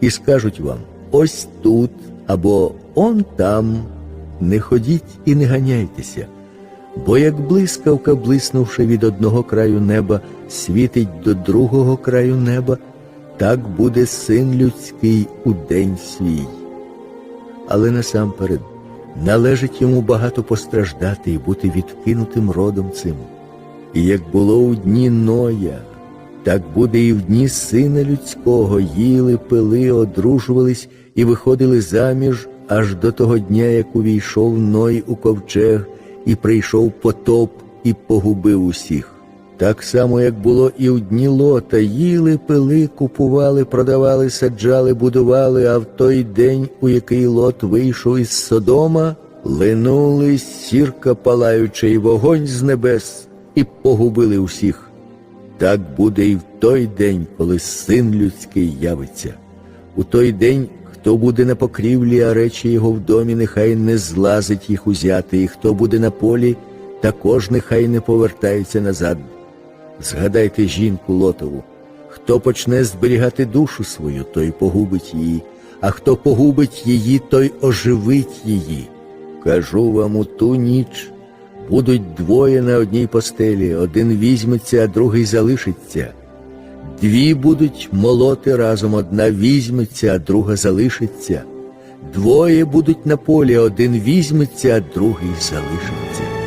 і скажуть вам ось тут або он там. Не ходіть і не ганяйтеся, бо як блискавка, блиснувши від одного краю неба, світить до другого краю неба, так буде син людський у день свій. Але насамперед належить йому багато постраждати і бути відкинутим родом цим. І як було у дні Ноя, так буде і в дні сина людського їли, пили, одружувались і виходили заміж аж до того дня, як увійшов Ной у ковчег, і прийшов потоп і погубив усіх. Так само, як було і в дні лота, їли, пили, купували, продавали, саджали, будували, а в той день, у який лот вийшов із Содома, линули сірка палаюча і вогонь з небес, і погубили усіх. Так буде і в той день, коли син людський явиться. У той день, хто буде на покрівлі, а речі його в домі, нехай не злазить їх узяти, і хто буде на полі, також нехай не повертається назад. Згадайте жінку Лотову. Хто почне зберігати душу свою, той погубить її, а хто погубить її, той оживить її. Кажу вам у ту ніч будуть двоє на одній постелі, один візьметься, а другий залишиться. Дві будуть молоти разом, одна візьметься, а друга залишиться. Двоє будуть на полі, один візьметься, а другий залишиться.